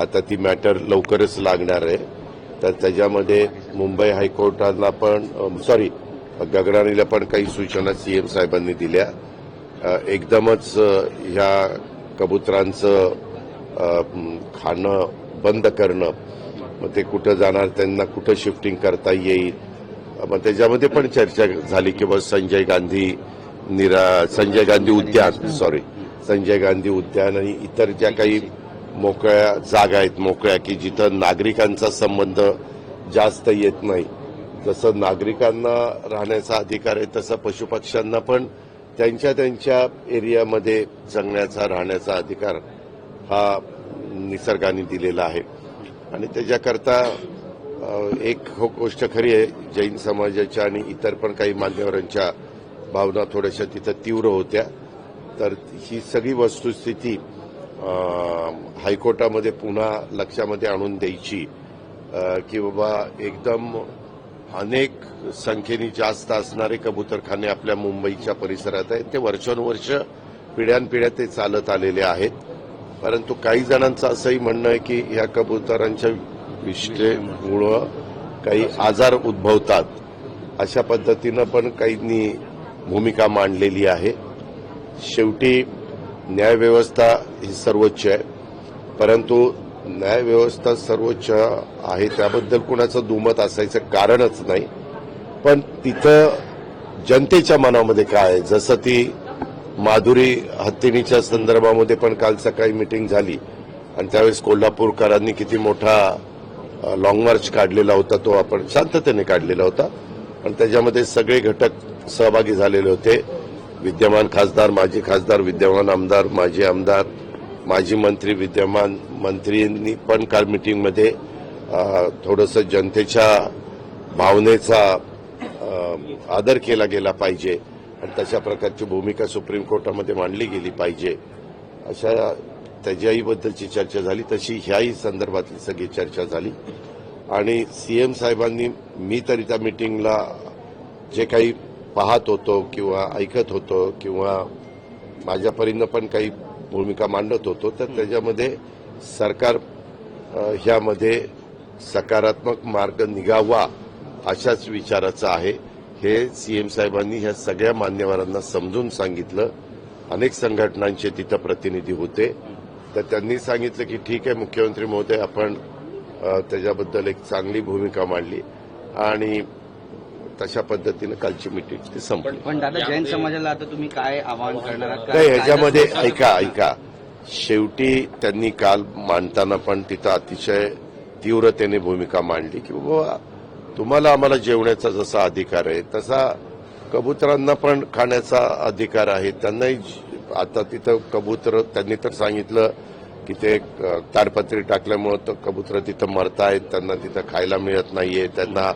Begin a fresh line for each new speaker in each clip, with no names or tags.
आता ती मॅटर लवकरच लागणार आहे. तर त्याच्यामध्ये मुंबई हायकोर्टाला पण सॉरी गगराणीला पण काही सूचना सीएम साहेबांनी दिल्या. एकदमच ह्या कबुतरांचं खाणं बंद करणं. मग ते कुठं जाणार त्यांना कुठं शिफ्टिंग करता येईल? मग त्याच्यामध्ये पण चर्चा झाली की बस संजय गांधी निरा संजय गांधी उद्यान सॉरी संजय गांधी उद्यान आणि इतर ज्या काही मोकळ्या जागा आहेत मोकळ्या की जिथं नागरिकांचा संबंध जास्त येत नाही. जसं नागरिकांना राहण्याचा अधिकार आहे तसं पशुपक्ष्यांना पण त्यांच्या त्यांच्या एरियामध्ये जगण्याचा राहण्याचा अधिकार हा निसर्गाने दिलेला आहे. आणि त्याच्याकरता एक हो- गोष्ट खरी आहे जैन समाजाच्या आणि इतर पण काही मान्यवरांच्या भावना थोड्याशा तिथं तीव्र होत्या. तर ही सगळी वस्तुस्थिती हायकोर्टामध्ये पुन्हा लक्षामध्ये आणून द्यायची की बाबा एकदम अनेक संख्येने जास्त असणारे कबुतरखाने आपल्या मुंबईच्या परिसरात आहेत. ते वर्षानुवर्ष पिढ्यानपिढ्या ते चालत आलेले आहेत. परंतु काही जणांचं असंही म्हणणं आहे की या कबुतरांच्या विष्ठेमुळं काही आजार उद्भवतात. अशा पद्धतीनं पण काहींनी भूमिका मांडलेली आहे. शेवटी न्यायव्यवस्था ही सर्वोच्च आहे. परंतु न्यायव्यवस्था सर्वोच्च आहे त्याबद्दल कुणाचं दुमत असायचं कारणच नाही. पण तिथं जनतेच्या मनामध्ये काय आहे? जसं ती माधुरी हत्तीनीच्या संदर्भामध्ये पण काल सकाळी मिटिंग झाली. आणि त्यावेळेस कोल्हापूरकरांनी किती मोठा लॉंग मार्च काढलेला होता तो आपण शांततेने काढलेला होता. पण त्याच्यामध्ये सगळे घटक सहभागी झालेले होते. विद्यमान खासदार माजी खासदार विद्यमान आमदार माजी आमदार माजी मंत्री विद्यमान मंत्रींनी पण काल मिटिंगमध्ये थोडंसं जनतेच्या भावनेचा आदर केला गेला पाहिजे. आणि तशा प्रकारची भूमिका सुप्रीम कोर्टामध्ये मांडली गेली पाहिजे. अशा त्याच्याहीबद्दलची चर्चा झाली. तशी ह्याही संदर्भातली सगळी चर्चा झाली. आणि सीएम साहेबांनी मी तरी त्या मिटिंगला जे काही पाहत होतो किंवा ऐकत होतो किंवा माझ्या परीनं पण काही भूमिका मांडत होतो तर त्याच्यामध्ये सरकार ह्यामध्ये सकारात्मक मार्ग निघावा अशाच विचाराचं आहे. हे सीएम साहेबांनी ह्या सगळ्या मान्यवरांना समजून सांगितलं. अनेक संघटनांचे तिथं प्रतिनिधी होते. तर त्यांनी सांगितलं की ठीक आहे मुख्यमंत्री महोदय आपण त्याच्याबद्दल एक चांगली भूमिका मांडली. आणि तशा पद्धतीनं कालची मिटिंग ती संपली.
पण दादा जैन समाजाला आता तुम्ही काय आवाहन करणार आहात?
नाही
काय-
ह्याच्यामध्ये ऐका ऐका. शेवटी त्यांनी काल मांडताना पण तिथं अतिशय तीव्रतेने भूमिका मांडली की बाबा तुम्हाला आम्हाला जेवण्याचा जसा अधिकार आहे तसा कबुतरांना पण खाण्याचा अधिकार आहे. त्यांनाही आता तिथं कबूतर त्यांनी तर सांगितलं की ते ताडपत्री टाकल्यामुळं तर कबुतर तिथं मरतायत त्यांना तिथं खायला मिळत नाहीये त्यांना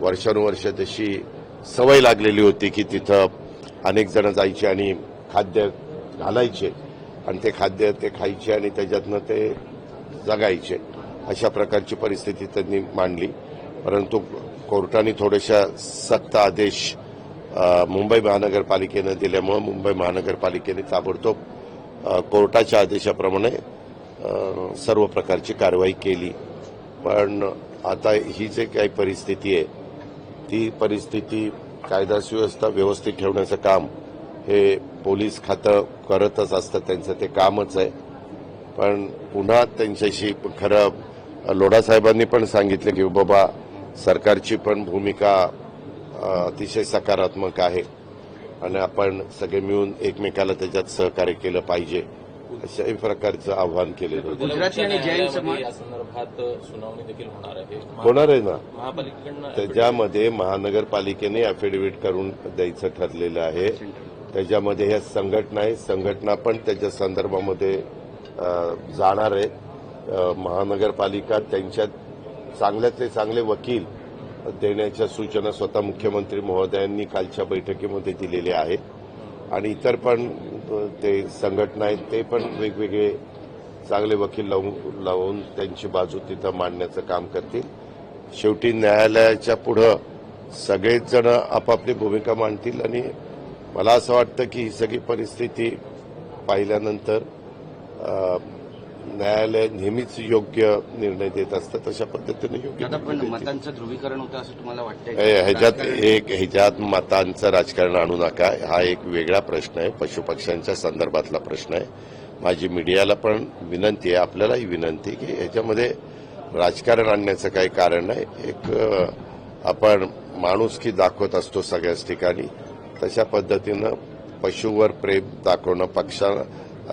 वर्षानुवर्ष तशी सवय लागलेली होती की तिथं अनेक जण जायचे आणि खाद्य घालायचे. आणि ते खाद्य ते खायचे आणि त्याच्यातनं ते जगायचे. अशा प्रकारची परिस्थिती त्यांनी मांडली. परंतु कोर्टाने थोड्याशा सक्त आदेश मुंबई महानगरपालिकेनं दिल्यामुळं मुंबई महानगरपालिकेने ताबडतोब कोर्टाच्या आदेशाप्रमाणे सर्व प्रकारची कारवाई केली. पण आता ही जे काही परिस्थिती आहे. ती परिस्थिती कायदा सुव्यवस्था व्यवस्थित ठेवण्याचं काम. हे पोलीस खातं करतच असतं त्यांचं ते कामच आहे. पण पुन्हा त्यांच्याशी खरं लोढासाहेबांनी पण सांगितलं की बाबा सरकारची पण भूमिका अतिशय सकारात्मक आहे. आणि आपण सगळे मिळून एकमेकाला त्याच्यात सहकार्य केलं पाहिजे. अशाही प्रकारचं आव्हान केलेलं होतं.
गुजराती आणि जैन समाज
या संदर्भात सुनावणी देखील होणार आहे.
होणार आहे ना?
महापालिकेकडनं
त्याच्यामध्ये महानगरपालिकेने अफिडेव्हिट करून द्यायचं ठरलेलं आहे. त्याच्यामध्ये ह्या संघटना आहे. संघटना पण त्याच्या संदर्भामध्ये जाणार आहेत अ, महानगरपालिका त्यांच्या चांगल्यातले चांगले वकील देण्याच्या सूचना स्वतः मुख्यमंत्री महोदयांनी कालच्या बैठकीमध्ये दिलेल्या आहेत. आणि इतर पण ते संघटना आहेत ते पण वेगवेगळे चांगले वकील लावून लावून त्यांची बाजू तिथं मांडण्याचं काम करतील. शेवटी न्यायालयाच्या पुढं सगळेच जण आपापली भूमिका मांडतील आणि मला असं वाटतं की ही सगळी परिस्थिती पाहिल्यानंतर न्यायालय नेहमीच योग्य निर्णय देत असतं तशा पद्धतीने योग्य
पण. मतांचं ध्रुवीकरण होतं असं तुम्हाला वाटतंय
हे- ह्याच्यात एक ह्याच्यात मतांचं राजकारण आणू नका हा एक वेगळा प्रश्न आहे पशुपक्ष्यांच्या संदर्भातला प्रश्न आहे माझी मीडियाला पण विनंती आहे आपल्यालाही विनंती की ह्याच्यामध्ये राजकारण आणण्याचं काही कारण नाही एक आपण माणुसकी दाखवत असतो सगळ्याच ठिकाणी तशा पद्धतीनं पशुवर प्रेम दाखवणं पक्षा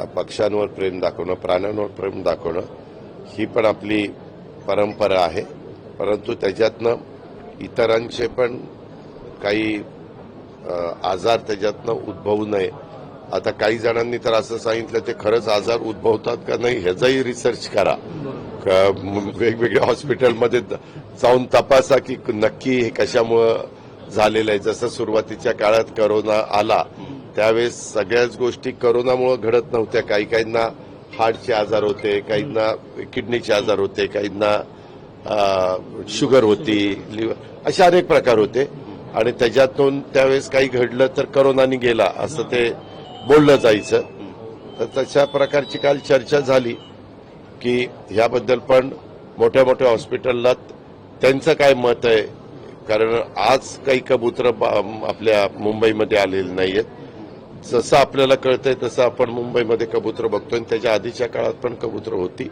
पक्ष्यांवर प्रेम दाखवणं प्राण्यांवर प्रेम दाखवणं ही पण आपली परंपरा आहे. परंतु त्याच्यातनं इतरांचे पण काही आजार त्याच्यातनं उद्भवू नये. आता काही जणांनी तर असं सांगितलं ते खरंच आजार उद्भवतात का नाही ह्याचाही रिसर्च करा. वेगवेगळ्या हॉस्पिटलमध्ये जाऊन तपासा की नक्की हे कशामुळं झालेलं आहे. जसं सुरुवातीच्या काळात करोना आला त्यावेळेस सगळ्याच गोष्टी करोनामुळं घडत नव्हत्या. काही काहींना हार्टचे आजार होते काहींना किडनीचे आजार होते काहींना शुगर होती लिव्हर असे अनेक प्रकार होते. आणि त्याच्यातून त्यावेळेस काही घडलं तर करोनाने गेला असं ते बोललं जायचं. तर तशा प्रकारची काल चर्चा झाली की ह्याबद्दल पण मोठ्या मोठ्या हॉस्पिटलला त्यांचं काय मत आहे? कारण आज काही कबूतर आपल्या मुंबईमध्ये आलेले नाहीयेत. जसं आपल्याला कळतंय तसं आपण मुंबईमध्ये कबुतर बघतोय आणि त्याच्या आधीच्या काळात पण कबूतर होती.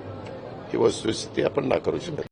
ही वस्तुस्थिती आपण ना करू शकत